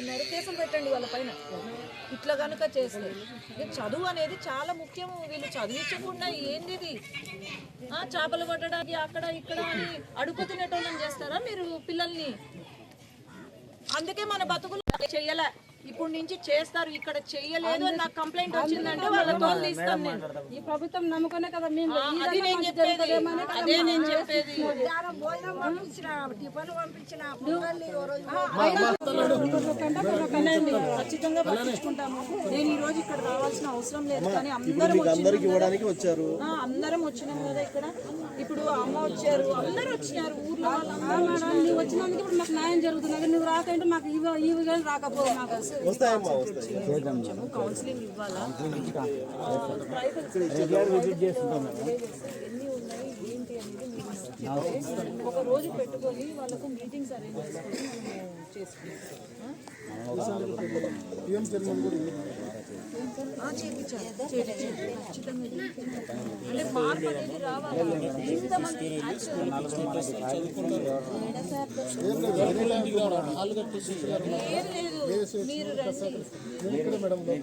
ఉన్నారు కేసులు పెట్టండి వాళ్ళ పైన. ఇట్లా కనుక చేస్తే. ఇది చదువు అనేది చాలా ముఖ్యం వీళ్ళు చదివించకుండా ఏంది ఇది? ఆ, చేపలు పట్టడానికి అక్కడ ఇక్కడ అని అడుగు తినేటోళ్ళని చేస్తారా మీరు పిల్లల్ని? అందుకే మన బతుకులు చెయ్యలే. ఇప్పుడు నుంచి చేస్తారు. ఇక్కడ చెయ్యలేదు అని నాకు కంప్లైంట్ వచ్చిందంటే వాళ్ళతో నేను. ఈ ప్రభుత్వం నమ్ముకునే కదా మేము. అది నేను చెప్పేది. అదే నేను చెప్పేది. ఖచ్చితంగా పట్టించుకుంటాము నేను ఈ రోజు ఇక్కడ రావాల్సిన అవసరం లేదు కానీ అందరం అందరికి ఇవ్వడానికి వచ్చారు. ఆ, అందరం వచ్చినాం కదా ఇక్కడ. ఇప్పుడు అమ్మ వచ్చారు అందరూ వచ్చినారు ఊర్లో నువ్వు వచ్చినందుకు ఇప్పుడు మాకు న్యాయం జరుగుతున్నది. నువ్వు రాకంటే మాకు ఇవి ఇవి కానీ రాకపోవు మాకు. కొంచెము కౌన్సిలింగ్ ఇవ్వాలా ఎన్ని ఉన్నాయి ఏంటి అనేది మీరు ఇస్తే ఒక రోజు పెట్టుకొని వాళ్ళకు మీటింగ్స్ అరేంజ్ చేసుకొని మనము చేసుకుంటాం ఆ, మేడం